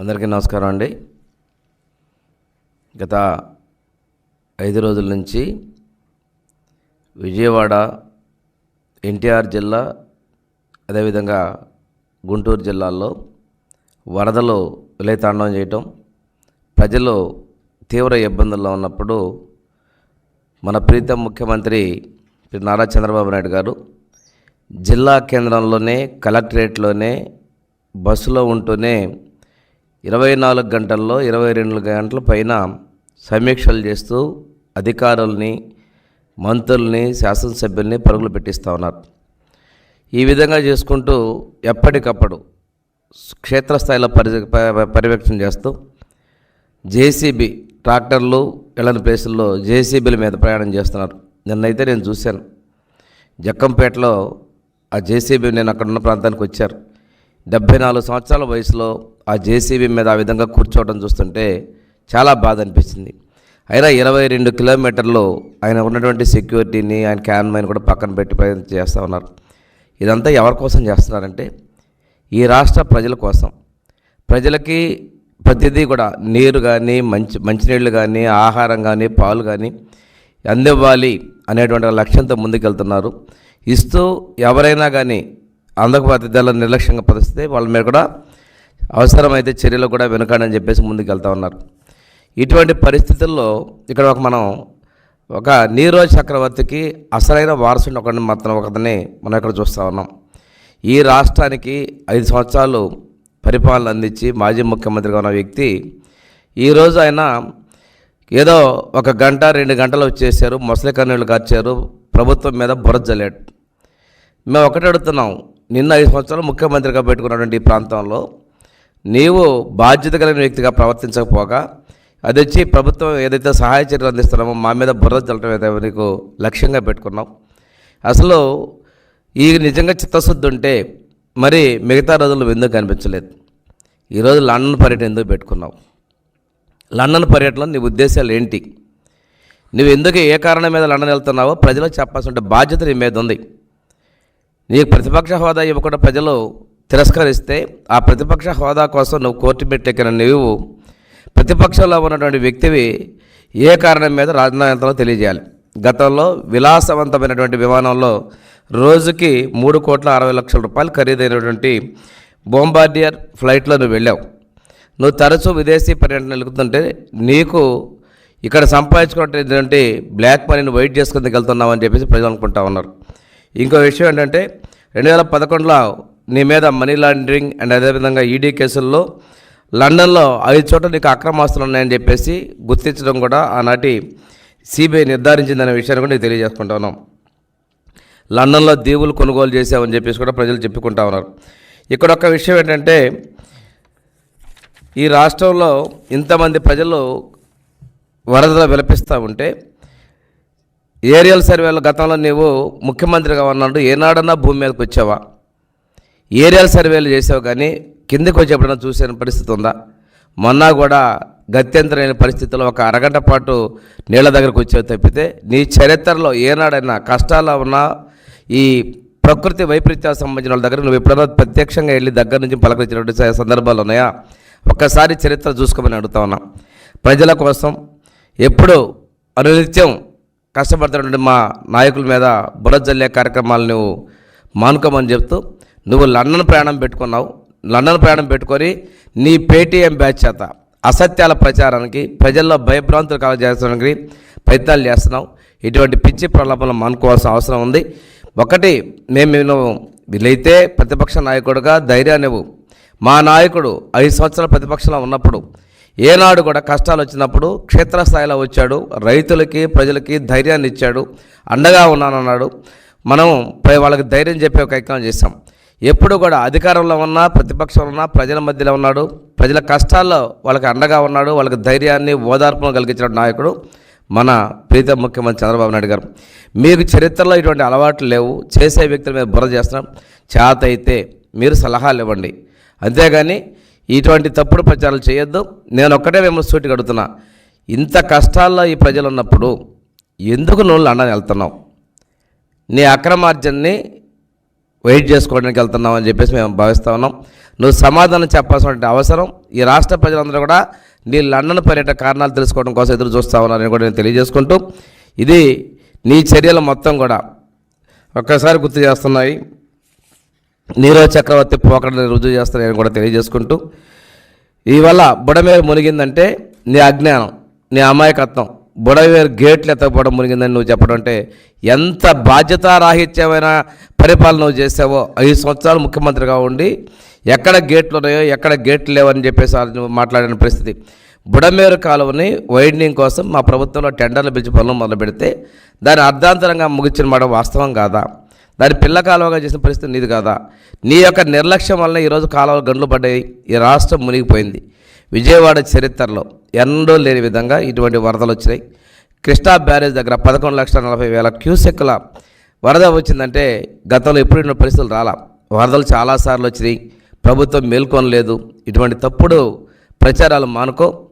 అందరికీ నమస్కారం అండి. గత ఐదు రోజుల నుంచి విజయవాడ ఎన్టీఆర్ జిల్లా అదేవిధంగా గుంటూరు జిల్లాల్లో వరదలు విలయతాండవం చేయటం ప్రజలు తీవ్ర ఇబ్బందుల్లో ఉన్నప్పుడు మన ప్రీతం ముఖ్యమంత్రి శ్రీ నారా చంద్రబాబు నాయుడు గారు జిల్లా కేంద్రంలోనే కలెక్టరేట్లోనే బస్సులో ఉంటూనే ఇరవై నాలుగు గంటల్లో ఇరవై రెండు గంటల పైన సమీక్షలు చేస్తూ అధికారుల్ని మంత్రుల్ని శాసనసభ్యుల్ని పరుగులు పెట్టిస్తూ ఉన్నారు. ఈ విధంగా చేసుకుంటూ ఎప్పటికప్పుడు క్షేత్రస్థాయిలో పరి పర్యవేక్షణ చేస్తూ జేసీబీ ట్రాక్టర్లు ఇళ్ళని ప్లేసుల్లో జేసీబీల మీద ప్రయాణం చేస్తున్నారు. నిన్నైతే నేను చూశాను. జక్కంపేటలో ఆ జేసీబీ నేను అక్కడ ఉన్న ప్రాంతానికి వచ్చారు. డెబ్భై నాలుగు సంవత్సరాల వయసులో ఆ జేసీబీ మీద ఆ విధంగా కూర్చోవడం చూస్తుంటే చాలా బాధ అనిపించింది అయినా ఇరవై రెండు కిలోమీటర్లు ఆయన ఉన్నటువంటి సెక్యూరిటీని ఆయన క్యాన్మైన్ కూడా పక్కన పెట్టి ప్రయత్నం చేస్తూ ఉన్నారు. ఇదంతా ఎవరి కోసం చేస్తున్నారంటే ఈ రాష్ట్ర ప్రజల కోసం. ప్రజలకి ప్రతిదీ కూడా నీరు కానీ మంచి మంచినీళ్ళు కానీ ఆహారం కానీ పాలు కానీ అందివ్వాలి అనేటువంటి లక్ష్యంతో ముందుకెళ్తున్నారు. ఇస్తూ ఎవరైనా కానీ అందకపోతే నిర్లక్ష్యంగా పరిస్థితి వాళ్ళ మీద కూడా అవసరమైతే చర్యలు కూడా వెనుకాడని చెప్పేసి ముందుకు వెళ్తూ ఉన్నారు. ఇటువంటి పరిస్థితుల్లో ఇక్కడ ఒక మనం ఒక నీరోజ్ చక్రవర్తికి అసలైన వారసుని ఒకరిని మాత్రం ఒకరిని మనం ఇక్కడ చూస్తూ ఉన్నాం. ఈ రాష్ట్రానికి ఐదు సంవత్సరాలు పరిపాలన అందించి మాజీ ముఖ్యమంత్రిగా ఉన్న వ్యక్తి ఈరోజు ఆయన ఏదో ఒక గంట రెండు గంటలు వచ్చేసారు ముసలి కన్నీళ్ళు కార్చారు ప్రభుత్వం మీద బురద జల్లాడు. మేము ఒకటి అడుగుతున్నాం నిన్న ఐదు సంవత్సరాలు ముఖ్యమంత్రిగా పెట్టుకున్నటువంటి ఈ ప్రాంతంలో నీవు బాధ్యత కలిగిన వ్యక్తిగా ప్రవర్తించకపోగా అది వచ్చి ప్రభుత్వం ఏదైతే సహాయ చర్యలు అందిస్తున్నామో మా మీద బుర్ర చల్లటం ఏదైతే నీకు లక్ష్యంగా పెట్టుకున్నాం అసలు ఈ నిజంగా చిత్తశుద్ధి ఉంటే మరి మిగతా రోజులు ఎందుకు కనిపించలేదు? ఈరోజు లండన్ పర్యటన ఎందుకు పెట్టుకున్నావు? లండన్ పర్యటనలో నీ ఉద్దేశాలు ఏంటి? నువ్వు ఎందుకు ఏ కారణం మీద లండన్ వెళ్తున్నావో ప్రజలకు చెప్పాల్సిన బాధ్యత నీ మీద ఉంది. నీకు ప్రతిపక్ష హోదా ఇవ్వకుండా ప్రజలు తిరస్కరిస్తే ఆ ప్రతిపక్ష హోదా కోసం నువ్వు కోర్టు పెట్టెక్కిన నువ్వు ప్రతిపక్షంలో ఉన్నటువంటి వ్యక్తివి ఏ కారణం మీద రాజధానిలో తెలియజేయాలి. గతంలో విలాసవంతమైనటువంటి విమానంలో రోజుకి మూడు కోట్ల అరవై లక్షల రూపాయలు ఖరీదైనటువంటి బొంబార్డియర్ ఫ్లైట్లో నువ్వు వెళ్ళావు. నువ్వు తరచూ విదేశీ పర్యటన వెళ్తుంటే నీకు ఇక్కడ సంపాదించుకున్నటువంటి బ్లాక్ మనీని వైట్ చేసుకుని వెళ్తున్నావు అని చెప్పేసి ప్రజలు అనుకుంటా ఉన్నారు. ఇంకో విషయం ఏంటంటే రెండు వేల పదకొండులో నీ మీద మనీ లాండరింగ్ అండ్ అదేవిధంగా ఈడీ కేసుల్లో లండన్లో ఐదు చోట్ల నీకు అక్రమాస్తులు ఉన్నాయని చెప్పేసి గుర్తించడం కూడా ఆనాటి సిబిఐ నిర్ధారించిందనే విషయాన్ని కూడా నీకు తెలియజేసుకుంటా ఉన్నాం. లండన్లో దీవులు కొనుగోలు చేసామని చెప్పేసి కూడా ప్రజలు చెప్పుకుంటా ఉన్నారు. ఇక్కడ ఒక విషయం ఏంటంటే ఈ రాష్ట్రంలో ఇంతమంది ప్రజలు వరదలు విలపిస్తూ ఉంటే ఏరియల్ సర్వేలో గతంలో నీవు ముఖ్యమంత్రిగా ఉన్నాడు. ఏనాడన్నా భూమి మీదకి వచ్చావా? ఏరియల్ సర్వేలు చేసావు కానీ కిందకు వచ్చేప్పుడన్నా చూసిన పరిస్థితి ఉందా? మొన్న కూడా గత్యంతరమైన పరిస్థితుల్లో ఒక అరగంట పాటు నీళ్ళ దగ్గరకు వచ్చేవి తప్పితే నీ చరిత్రలో ఏనాడైనా కష్టాల్లో ఉన్న ఈ ప్రకృతి వైపరీత్యాలకు సంబంధించిన వాళ్ళ దగ్గర నువ్వు ఎప్పుడైనా ప్రత్యక్షంగా వెళ్ళి దగ్గర నుంచి పలకరించినటువంటి సందర్భాలు ఉన్నాయా? ఒక్కసారి చరిత్ర చూసుకోమని అడుగుతా ఉన్నా. ప్రజల కోసం ఎప్పుడు అనునిత్యం కష్టపడుతున్నటువంటి మా నాయకుల మీద బురద కార్యక్రమాలు నువ్వు మానుకోమని చెప్తూ నువ్వు లండన్ ప్రయాణం పెట్టుకున్నావు. లండన్ ప్రయాణం పెట్టుకొని నీ పేటీఎం బ్యాచ్ చేత అసత్యాల ప్రచారానికి ప్రజల్లో భయభ్రాంతులు కలగజేయడానికి ప్రయత్నాలు చేస్తున్నావు. ఇటువంటి పిచ్చి ప్రలోభాలను మానుకోవాల్సిన అవసరం ఉంది. ఒకటి మేము నేను వీలైతే ప్రతిపక్ష నాయకుడుగా ధైర్యాన్ని మా నాయకుడు ఐదు సంవత్సరాల ప్రతిపక్షంలో ఉన్నప్పుడు ఏనాడు కూడా కష్టాలు వచ్చినప్పుడు క్షేత్రస్థాయిలో వచ్చాడు రైతులకి ప్రజలకి ధైర్యాన్ని ఇచ్చాడు అండగా ఉన్నానన్నాడు. మనం వాళ్ళకి ధైర్యం చెప్పే ఒక ప్రయత్నం చేస్తాం ఎప్పుడు కూడా అధికారంలో ఉన్నా ప్రతిపక్షంలో ఉన్నా ప్రజల మధ్యలో ఉన్నాడు. ప్రజల కష్టాల్లో వాళ్ళకి అండగా ఉన్నాడు వాళ్ళకి ధైర్యాన్ని ఓదార్పును కలిగించిన నాయకుడు మన ప్రీత ముఖ్యమంత్రి చంద్రబాబు నాయుడు గారు. మీకు చరిత్రలో ఇటువంటి అలవాట్లు లేవు. చేసే వ్యక్తుల మీద బుర్ర చేస్తున్నాం. చేత అయితే మీరు సలహాలు ఇవ్వండి. అంతేగాని ఇటువంటి తప్పుడు ప్రచారాలు చేయొద్దు. నేను ఒక్కటే మిమ్మల్ని సూటిగా కడుతున్నా ఇంత కష్టాల్లో ఈ ప్రజలు ఉన్నప్పుడు ఎందుకు నువ్వు లండన్ వెళ్తున్నావు? నీ అక్రమార్జన్ని వెయిట్ చేసుకోవడానికి వెళ్తున్నాం అని చెప్పేసి మేము భావిస్తా ఉన్నాం. నువ్వు సమాధానం చెప్పాల్సిన అవసరం. ఈ రాష్ట్ర ప్రజలందరూ కూడా నీ లండన్ పర్యటన కారణాలు తెలుసుకోవడం కోసం ఎదురు చూస్తా ఉన్నారని కూడా నేను తెలియజేసుకుంటూ ఇది నీ చర్యలు మొత్తం కూడా ఒక్కసారి గుర్తు చేస్తున్నాయి. నీరజ్ చక్రవర్తి పోకడని రుజువు చేస్తానని కూడా తెలియజేసుకుంటూ ఇవల్ల బుడమేరు మునిగిందంటే నీ అజ్ఞానం నీ అమాయకత్వం. బుడమేరు గేట్లు ఎత్తకపోవడం మునిగిందని నువ్వు చెప్పడం అంటే ఎంత బాధ్యతారాహిత్యమైన పరిపాలన నువ్వు చేసావో ఐదు సంవత్సరాలు ముఖ్యమంత్రిగా ఉండి ఎక్కడ గేట్లు ఉన్నాయో ఎక్కడ గేట్లు లేవని చెప్పేసి నువ్వు మాట్లాడిన పరిస్థితి. బుడమేరు కాలువని వైడనింగ్ కోసం మా ప్రభుత్వంలో టెండర్లు పిలిచి పనులు మొదలు పెడితే దాన్ని అర్ధాంతరంగా ముగించిన మాట వాస్తవం కాదా? దాని పిల్ల కాలువగా చేసిన పరిస్థితి నీది కాదా? నీ యొక్క నిర్లక్ష్యం వల్ల ఈరోజు కాలువలు గండ్లు పడ్డాయి ఈ రాష్ట్రం మునిగిపోయింది. విజయవాడ చరిత్రలో ఎన్నడూ లేని విధంగా ఇటువంటి వరదలు వచ్చినాయి. కృష్ణా బ్యారేజ్ దగ్గర పదకొండు లక్షల నలభై వేల క్యూసెక్ల వరద వచ్చిందంటే గతంలో ఎప్పుడు ఇటువంటి పరిస్థితులు రాలా? వరదలు చాలాసార్లు వచ్చినాయి. ప్రభుత్వం మేల్కొనలేదు. ఇటువంటి తప్పుడు ప్రచారాలు మానుకో.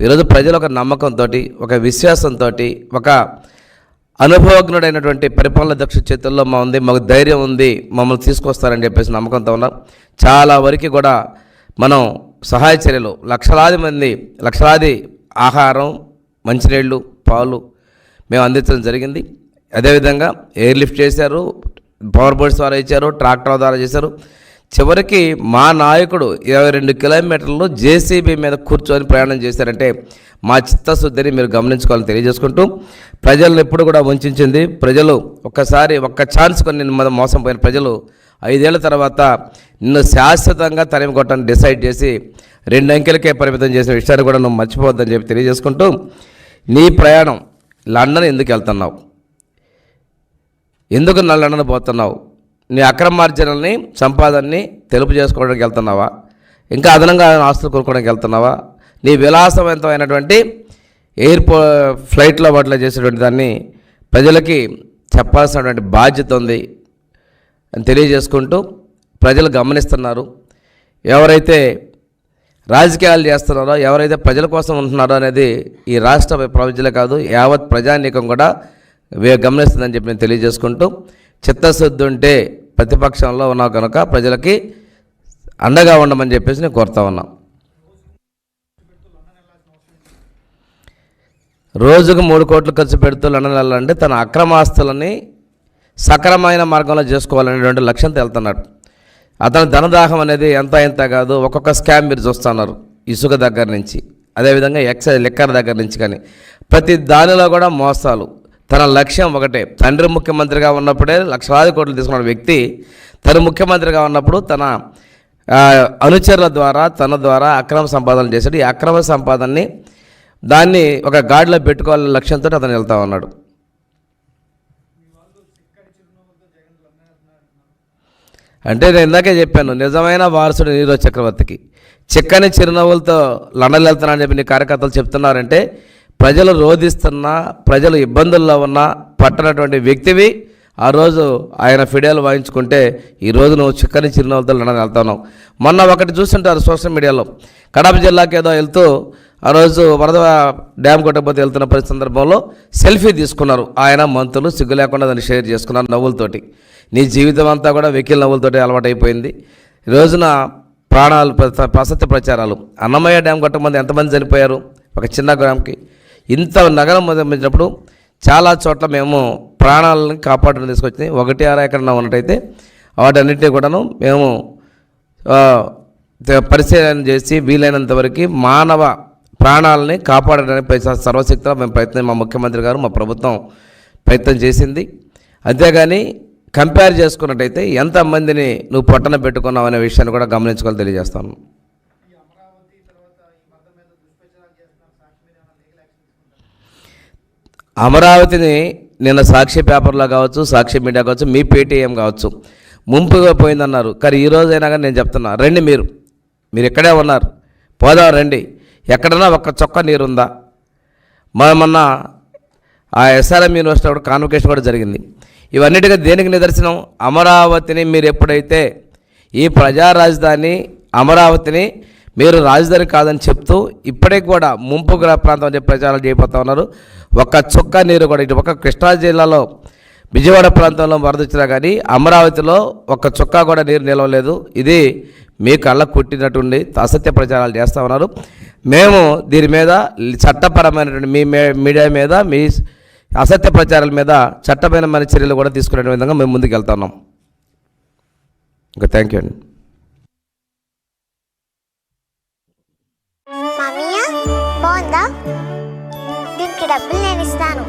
ఈరోజు ప్రజలు ఒక నమ్మకంతో ఒక విశ్వాసంతో ఒక అనుభవజ్ఞుడైనటువంటి పరిపాలన దక్ష చేతుల్లో మా ఉంది మాకు ధైర్యం ఉంది మమ్మల్ని తీసుకొస్తారని చెప్పేసి నమ్మకంతో ఉన్నాం. చాలా వరకు కూడా మనం సహాయ చర్యలు లక్షలాది మంది లక్షలాది ఆహారం మంచినీళ్ళు పాలు మేము అందించడం జరిగింది. అదేవిధంగా ఎయిర్ లిఫ్ట్ చేశారు పవర్ బోట్స్ ద్వారా ఇచ్చారు ట్రాక్టర్ ద్వారా చేశారు. చివరికి మా నాయకుడు ఇరవై రెండు కిలోమీటర్లు జేసీబీ మీద కూర్చొని ప్రయాణం చేశారంటే మా చిత్తశుద్ధిని మీరు గమనించుకోవాలని తెలియజేసుకుంటూ ప్రజలను ఎప్పుడు కూడా వంచింది ప్రజలు ఒక్కసారి ఒక్క ఛాన్స్ కొన్ని నిన్ను మీద మోసం పోయిన ప్రజలు ఐదేళ్ళ తర్వాత నిన్ను శాశ్వతంగా తరిమి కొట్టని డిసైడ్ చేసి రెండు అంకెలకే పరిమితం చేసిన విషయాన్ని కూడా నువ్వు మర్చిపోవద్దని చెప్పి తెలియజేసుకుంటూ నీ ప్రయాణం లండన్ ఎందుకు వెళ్తున్నావు? ఎందుకు నా లండన్ పోతున్నావు? నీ అక్రమార్జనల్ని సంపాదనని తెలుపు చేసుకోవడానికి వెళ్తున్నావా? ఇంకా అదనంగా ఆస్తులు కొనుక్కోవడానికి వెళ్తున్నావా? నీ విలాసవంతమైనటువంటి ఎయిర్పో ఫ్లైట్లో వాటిలో చేసేటువంటి దాన్ని ప్రజలకి చెప్పాల్సినటువంటి బాధ్యత ఉంది అని తెలియజేసుకుంటూ ప్రజలు గమనిస్తున్నారు. ఎవరైతే రాజకీయాలు చేస్తున్నారో ఎవరైతే ప్రజల కోసం ఉంటున్నారో అనేది ఈ రాష్ట్ర ప్రజలే కాదు యావత్ ప్రజానీకం కూడా గమనిస్తుందని చెప్పి నేను తెలియజేసుకుంటూ చిత్తశుద్ధి ఉంటే ప్రతిపక్షంలో ఉన్నావు కనుక ప్రజలకి అండగా ఉండమని చెప్పేసి నేను కోరుతా ఉన్నా. రోజుకు మూడు కోట్లు ఖర్చు పెడుతూ లండన్ వెళ్ళాలంటే తన అక్రమాస్తులని సక్రమైన మార్గంలో చేసుకోవాలనేటువంటి లక్ష్యంతో వెళ్తున్నాడు. అతని ధనదాహం అనేది ఎంత ఎంత కాదు ఒక్కొక్క స్కామ్ మీరు చూస్తున్నారు ఇసుక దగ్గర నుంచి. అదేవిధంగా ఎక్సైజ్ లిక్కర్ దగ్గర నుంచి కానీ. ప్రతి దానిలో కూడా మోసాలు. తన లక్ష్యం ఒకటే. తండ్రి ముఖ్యమంత్రిగా ఉన్నప్పుడే లక్షలాది కోట్లు తీసుకున్న వ్యక్తి తను ముఖ్యమంత్రిగా ఉన్నప్పుడు తన అనుచరుల ద్వారా తన ద్వారా అక్రమ సంపాదన చేశాడు. ఈ అక్రమ సంపాదనని దాన్ని ఒక గాడిలో పెట్టుకోవాలనే లక్ష్యంతో అతను వెళ్తా ఉన్నాడు. అంటే నేను ఇందాకే చెప్పాను నిజమైన వారసుడు నీరో చక్రవర్తికి. చిక్కని చిరునవ్వులతో లండన్ వెళ్తున్నానని చెప్పి నీ కార్యకర్తలు చెప్తున్నారంటే ప్రజలు రోధిస్తున్నా ప్రజలు ఇబ్బందుల్లో ఉన్న పట్టనటువంటి వ్యక్తివి ఆ రోజు ఆయన ఫిడియాలు వాయించుకుంటే ఈ రోజు నువ్వు చిక్కని చిరునవ్వులతో లండన్ వెళ్తున్నావు. మొన్న ఒకటి చూస్తుంటారు సోషల్ మీడియాలో. కడప జిల్లాకి ఏదో వెళ్తూ ఆ రోజు వరద డ్యామ్ కొట్టకపోతే వెళ్తున్న పరిస్థితి సందర్భంలో సెల్ఫీ తీసుకున్నారు. ఆయన మంత్రులు సిగ్గు లేకుండా దాన్ని షేర్ చేసుకున్నారు నవ్వులతోటి. నీ జీవితం అంతా కూడా వెకిల్ నవ్వులతోటి అలవాటైపోయింది. రోజున ప్రాణాలు ప్రసత్య ప్రచారాలు. అన్నమయ్య డ్యామ్ కొట్టకముందు ఎంతమంది చనిపోయారు? ఒక చిన్న గ్రామంకి. ఇంత నగరం మొదలైనప్పుడు చాలా చోట్ల మేము ప్రాణాలను కాపాడడం తీసుకొచ్చింది. ఒకటి ఆరు ఎక్కడ ఉన్నట్టయితే వాటన్నిటిని కూడాను మేము పరిశీలన చేసి వీలైనంత వరకు మానవ ప్రాణాలని కాపాడడానికి సర్వశక్తిలో మేము ప్రయత్నం మా ముఖ్యమంత్రి గారు మా ప్రభుత్వం ప్రయత్నం చేసింది. అంతేగాని కంపేర్ చేసుకున్నట్టయితే ఎంతమందిని నువ్వు పొట్టన పెట్టుకున్నావు అనే విషయాన్ని కూడా గమనించుకోవాలి తెలియజేస్తాను. అమరావతిని నిన్న సాక్షి పేపర్లో కావచ్చు సాక్షి మీడియా కావచ్చు మీ పేటీఎం కావచ్చు. ముంపుగా పోయిందన్నారు. కానీ ఈ రోజైనా కానీ నేను చెప్తున్నా రండి మీరు. మీరు ఇక్కడే ఉన్నారు. పోదాం రండి. ఎక్కడన్నా ఒక్క చొక్క నీరుందా? మన మొన్న ఆ ఎస్ఆర్ఎం యూనివర్సిటీ కూడా కాన్వకేషన్ కూడా జరిగింది. ఇవన్నిటిగా దేనికి నిదర్శనం? అమరావతిని మీరు ఎప్పుడైతే ఈ ప్రజా రాజధాని అమరావతిని మీరు రాజధాని కాదని చెప్తూ ఇప్పటికి కూడా ముంపు ప్రాంతం అని ప్రచారాలు చేయబోతా ఉన్నారు. ఒక్క చుక్క నీరు కూడా ఇటు ఒక కృష్ణా జిల్లాలో విజయవాడ ప్రాంతంలో వరద వచ్చినా కానీ అమరావతిలో ఒక్క చుక్క కూడా నీరు నిలవలేదు. ఇది మీ కళ్ళ కొట్టినటువంటి అసత్య ప్రచారాలు చేస్తూ ఉన్నారు. మేము దీని మీద చట్టపరమైనటువంటి మీ మే- మీడియా మీద మీ అసత్య ప్రచారాల మీద చట్టపరమైన చర్యలు కూడా తీసుకునే విధంగా మేము ముందుకు వెళ్తున్నాం ఇంకా థ్యాంక్ యూ అండి.